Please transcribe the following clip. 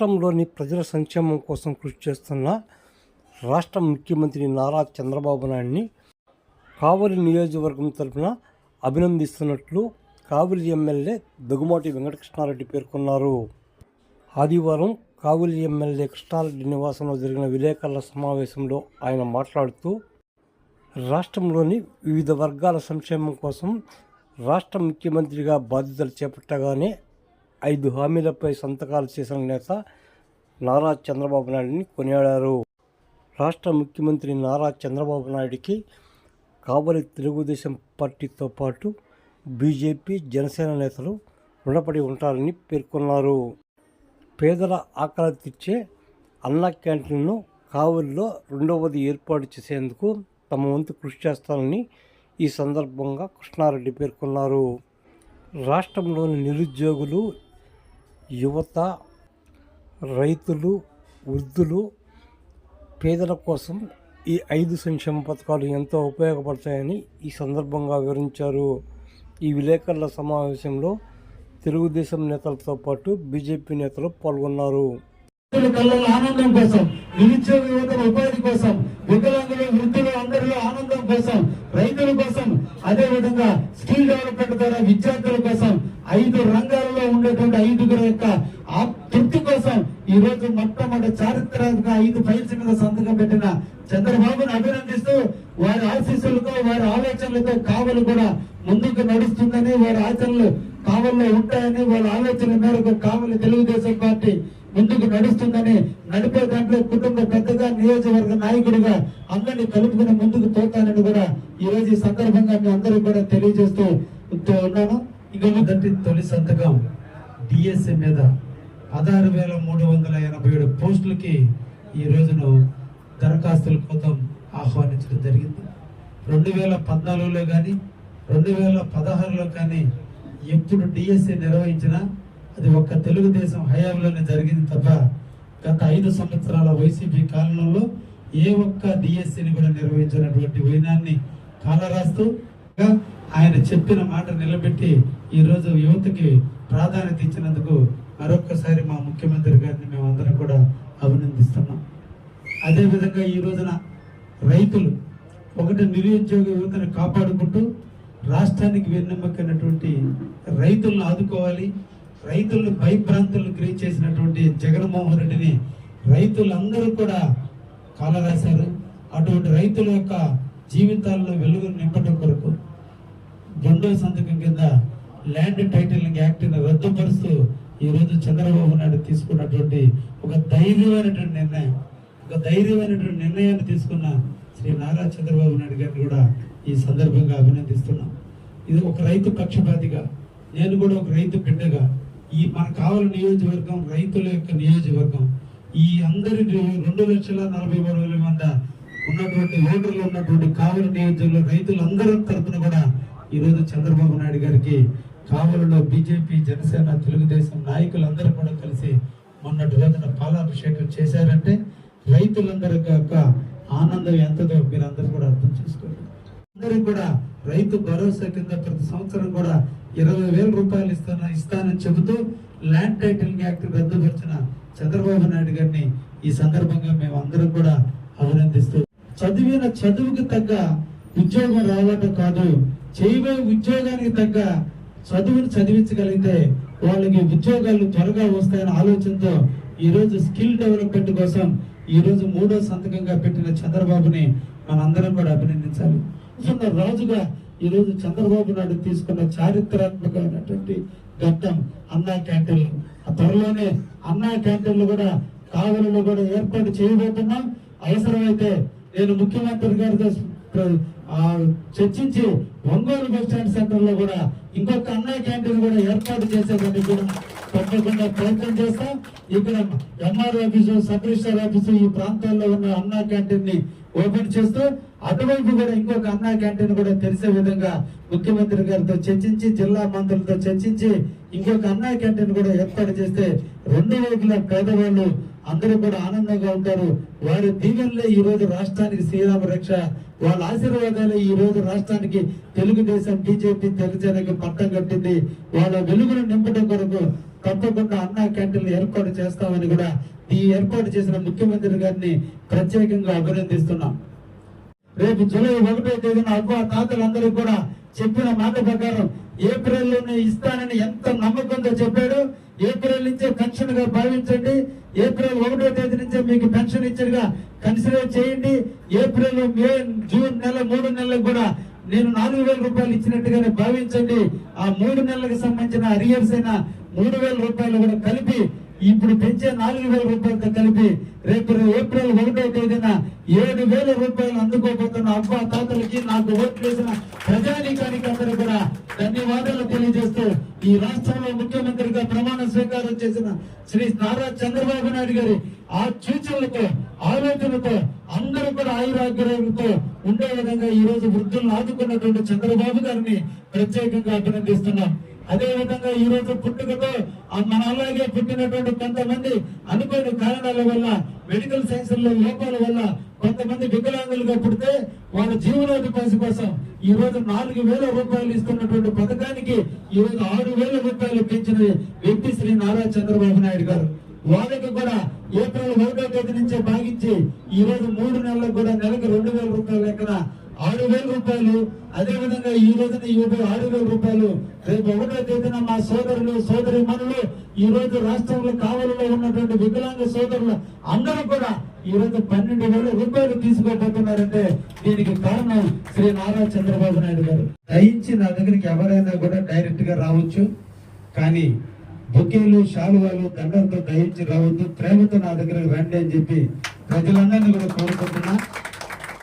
రాష్ట్రంలోని ప్రజల సంక్షేమం కోసం కృషి చేస్తున్న రాష్ట్ర ముఖ్యమంత్రి నారా చంద్రబాబు నాయుడిని కావలి నియోజకవర్గం తరపున అభినందిస్తున్నట్లు కావలి ఎమ్మెల్యే దగుమాటి వెంకటకృష్ణారెడ్డి పేర్కొన్నారు. ఆదివారం కావలి ఎమ్మెల్యే కృష్ణారెడ్డి నివాసంలో జరిగిన విలేకరుల సమావేశంలో ఆయన మాట్లాడుతూ రాష్ట్రంలోని వివిధ వర్గాల సంక్షేమం కోసం రాష్ట్ర ముఖ్యమంత్రిగా బాధ్యతలు చేపట్టగానే ఐదు హామీలపై సంతకాలు చేసిన నేత నారా చంద్రబాబు నాయుడిని కొనియాడారు. రాష్ట్ర ముఖ్యమంత్రి నారా చంద్రబాబు నాయుడికి కావలి తెలుగుదేశం పార్టీతో పాటు బీజేపీ జనసేన నేతలు రుణపడి ఉంటారని పేర్కొన్నారు. పేదల ఆకలి తీర్చే అన్న క్యాంటీన్ను కావలిలో రెండవది ఏర్పాటు చేసేందుకు తమ వంతు కృషి చేస్తానని ఈ సందర్భంగా కృష్ణారెడ్డి పేర్కొన్నారు. రాష్ట్రంలోని నిరుద్యోగులు యువత రైతులు వృద్ధులు పేదల కోసం ఈ ఐదు సంక్షేమ పథకాలు ఎంతో ఉపయోగపడతాయని ఈ సందర్భంగా వివరించారు. ఈ విలేకరుల సమావేశంలో తెలుగుదేశం నేతలతో పాటు బీజేపీ నేతలు పాల్గొన్నారు. కళ్ళలో ఆనందం కోసం నిరుద్యోగ యువతల ఉపాధి కోసం వికలాంగులు వృద్ధులు అందరిలో ఆనందం కోసం రైతుల కోసం అదే విధంగా స్కిల్ డెవలప్మెంట్ ద్వారా విద్యార్థుల కోసం ఐదు రంగాల ఉండేటువంటి ఐదుగురు యొక్క ఆ తృప్తి కోసం ఈ రోజు మొట్టమొదటి చారిత్రక ఐదు ఫైల్స్ మీద సంతకం పెట్టిన చంద్రబాబును అభినందిస్తూ వారి ఆశీస్సులతో వారి ఆలోచనలతో కావలు కూడా ముందుకు నడుస్తుందని వారి ఆచరణలు కావల్లో ఉంటాయని వాళ్ళ ఆలోచన మేరకు కావలి తెలుగుదేశం పార్టీ ముందుకు నడుస్తుందని నడిపే దాంట్లో కుటుంబ పెద్దగా నియోజకవర్గ నాయకుడిగా అందరినీ కలుపుకుని ముందుకు పోతానని కూడా ఈ రోజు ఈ సందర్భంగా మీ అందరూ కూడా తెలియజేస్తూ ఉన్నాను. ఇక మొదటి తొలి సంతకం. డిఎస్ఏ మీద పదహారు వేల మూడు వందల ఎనభై ఏడు పోస్టులకి ఈ రోజును దరఖాస్తుల కోసం ఆహ్వానించడం జరిగింది. రెండు వేల పద్నాలుగులో కానీ రెండు వేల పదహారులో కానీ ఎప్పుడు డిఎస్సి నిర్వహించినా అది ఒక్క తెలుగుదేశం హయాంలోనే జరిగింది తప్ప గత ఐదు సంవత్సరాల వైసీపీ కాలంలో ఏ ఒక్క డిఎస్సిని కూడా నిర్వహించినటువంటి వైనాన్ని కాలరాస్తూ ఆయన చెప్పిన మాట నిలబెట్టి ఈ రోజు యువతకి ప్రాధాన్యత ఇచ్చినందుకు మరొక్కసారి మా ముఖ్యమంత్రి గారిని మేమందరం కూడా అభినందిస్తున్నాం. అదేవిధంగా ఈ రోజున రైతులు ఒకటి నిరుద్యోగ యువతను కాపాడుకుంటూ రాష్ట్రానికి వెన్నెమ్మకైనటువంటి రైతులను ఆదుకోవాలి రైతులను భయభ్రాంతులను క్రియ చేసినటువంటి జగన్మోహన్ రెడ్డిని రైతులందరూ కూడా కాలరాశారు. అటువంటి రైతుల యొక్క జీవితాల్లో వెలుగును నింపడం కొరకు రెండో సంతకం కింద ల్యాండ్ టైటిలింగ్ యాక్ట్ని రద్దుపరుస్తూ ఈ రోజు చంద్రబాబు నాయుడు తీసుకున్నటువంటి ఒక ధైర్యమైనటువంటి నిర్ణయం. ఒక ధైర్యమైనటువంటి నిర్ణయాన్ని తీసుకున్న శ్రీ నారా చంద్రబాబు నాయుడు గారిని కూడా ఈ సందర్భంగా అభినందిస్తున్నాం. ఇది ఒక రైతు పక్షపాతిగా నేను కూడా ఒక రైతు బిడ్డగా ఈ మన కావల నియోజకవర్గం రైతుల యొక్క నియోజకవర్గం ఈ అందరి రెండు లక్షల నలభై మూడు వేల మంది ఉన్నటువంటి ఓటర్లు ఉన్నటువంటి కావలి నియోజకవర్గంలో రైతులందరి తరఫున కూడా ఈరోజు చంద్రబాబు నాయుడు గారికి కావలిలో బీజేపీ జనసేన తెలుగుదేశం నాయకులందరూ కూడా కలిసి మొన్నటి రోజున పాలాభిషేకం చేశారంటే రైతులందరి యొక్క ఆనందం ఎంతదో మీరు అందరూ కూడా అర్థం చేసుకోండి. అందరూ కూడా రైతు భరోసా కింద ప్రతి సంవత్సరం కూడా ఇరవై వేల రూపాయలు ఇస్తాను ఇస్తానని చెబుతూ ల్యాండ్ టైటిలింగ్ యాక్ట్ రద్దుపరిచిన చంద్రబాబు నాయుడు గారిని ఈ సందర్భంగా మేము అందరం కూడా అభినందిస్తూ చదివిన చదువుకి తగ్గ ఉద్యోగం రావటం కాదు చేయబోయే ఉద్యోగానికి తగ్గ చదువును చదివించగలిగితే వాళ్ళకి ఉద్యోగాలు త్వరగా వస్తాయనే ఆలోచనతో ఈరోజు స్కిల్ డెవలప్మెంట్ కోసం ఈరోజు మూడో సంతకంగా పెట్టిన చంద్రబాబుని మనందరం కూడా అభినందించాలి. ఉన్న రాజుగా ఈరోజు చంద్రబాబు నాయుడు తీసుకున్న చారిత్రాత్మకమైనటువంటి ఘట్టం అన్నా క్యాంటీన్లు. ఆ త్వరలోనే అన్నా క్యాంటీన్లు కూడా కావలిలో కూడా ఏర్పాటు చేయబోతున్నాం. అవసరమైతే నేను ముఖ్యమంత్రి గారితో చర్చించి ఒంగోలు బస్ స్టాండ్ సెంటర్లో కూడా ఇంకొక అన్నా క్యాంటీన్ కూడా ఏర్పాటు చేసేదానికి కూడా తప్పకుండా ప్రయత్నం చేస్తాం. ఇక్కడ MR office sub register office ఈ ప్రాంతాల్లో ఉన్న అన్నా క్యాంటీన్ని ఓపెన్ చేస్తూ అటువైపు కూడా ఇంకొక అన్నా క్యాంటీన్ కూడా తెరిసే విధంగా ముఖ్యమంత్రి గారితో చర్చించి జిల్లా మంత్రులతో చర్చించి ఇంకొక అన్నా క్యాంటీన్ కూడా ఏర్పాటు చేస్తే రెండు వైపుల పేదవాళ్ళు అందరూ కూడా ఆనందంగా ఉంటారు. వారి దీవెనలే ఈ రోజు రాష్ట్రానికి శ్రీరామ రక్ష. వాళ్ళ ఆశీర్వాదాలే ఈ రోజు రాష్ట్రానికి తెలుగుదేశం బీజేపీ తెలుగుజనకి పట్టం కట్టింది. వాళ్ళ వెలుగును నింపడం కొరకు తప్పకుండా అన్నా క్యాంటీన్లు ఏర్పాటు చేస్తామని కూడా ఈ ఏర్పాటు చేసిన ముఖ్యమంత్రి గారిని ప్రత్యేకంగా అభినందిస్తున్నాం. రేపు జూలై ఒకటో తేదీన అవ్వ తాతలందరూ కూడా చెప్పిన మాట ప్రకారం ఏప్రిల్లోనే ఇస్తానని ఎంత నమ్మకంతో చెప్పాడు. ఏప్రిల్ నుంచే పెన్షన్గా భావించండి. ఏప్రిల్ ఒకటో తేదీ నుంచే మీకు పెన్షన్ ఇచ్చడిగా కన్సిడర్ చేయండి. ఏప్రిల్ మే జూన్ నెల మూడు నెలలకు కూడా నేను నాలుగు వేల రూపాయలు ఇచ్చినట్టుగానే భావించండి. ఆ మూడు నెలలకు సంబంధించిన అరియర్స్ అయిన మూడు వేల రూపాయలు కూడా కలిపి ఇప్పుడు పెంచే నాలుగు వేల రూపాయలతో కలిపి రేపు ఏప్రిల్ ఒకటో తేదీన ఏడు వేల రూపాయలు అందుకోబోతున్న అబ్బా తాతలకి నాకు ఓటు వేసిన ప్రజానీకానికి అందరూ కూడా ధన్యవాదాలు తెలియజేస్తూ ఈ రాష్ట్రంలో ముఖ్యమంత్రిగా ప్రమాణ స్వీకారం చేసిన శ్రీ నారా చంద్రబాబు నాయుడు గారి ఆ సూచనలతో ఆలోచనతో అందరూ కూడా ఆయురాగ్రహంతో ఉండే విధంగా ఈ రోజు వృద్ధులను ఆదుకున్నటువంటి చంద్రబాబు గారిని ప్రత్యేకంగా అభినందిస్తున్నాం. అదే విధంగా ఈ రోజు పుట్టుకతో మన అలాగే పుట్టినటువంటి కొంతమంది అనుకోని కారణాల వల్ల మెడికల్ సైన్స్లో లోపాల వల్ల కొంతమంది వికలాంగులుగా పుడితే వాళ్ళ జీవనోపాధి కోసం ఈ రోజు నాలుగు వేల రూపాయలు ఇస్తున్నటువంటి పథకానికి ఈ రోజు ఆరు వేల రూపాయలు పెంచిన వ్యక్తి శ్రీ నారా చంద్రబాబు నాయుడు గారు. వాళ్ళకి కూడా ఏప్రిల్ ఒకటో తేదీ నుంచే భాగించి ఈ రోజు మూడు నెలలకు కూడా నెలకు రెండు వేల రూపాయల లెక్కన ఆరు వేల రూపాయలు. అదే విధంగా ఈ రోజున ఈ ఆరు వేల రూపాయలు. రేపు ఒకటో తేదీన మా సోదరులు సోదరి మనులు ఈ రోజు రాష్ట్రంలో కావలిలో ఉన్నటువంటి వికలాంగ సోదరులు అందరూ కూడా ఈ రోజు పన్నెండు వేల రూపాయలు తీసుకోబోతున్నారంటే దీనికి కారణం శ్రీ నారా చంద్రబాబు నాయుడు గారు. దయించి నా దగ్గరికి ఎవరైనా కూడా డైరెక్ట్గా రావచ్చు. కానీ బొకేలు శాలువాలు దండంతో దయించి రావద్దు. ప్రేమతో నా దగ్గరకు రండి అని చెప్పి ప్రజలందరినీ కూడా కోరుకుంటున్నా.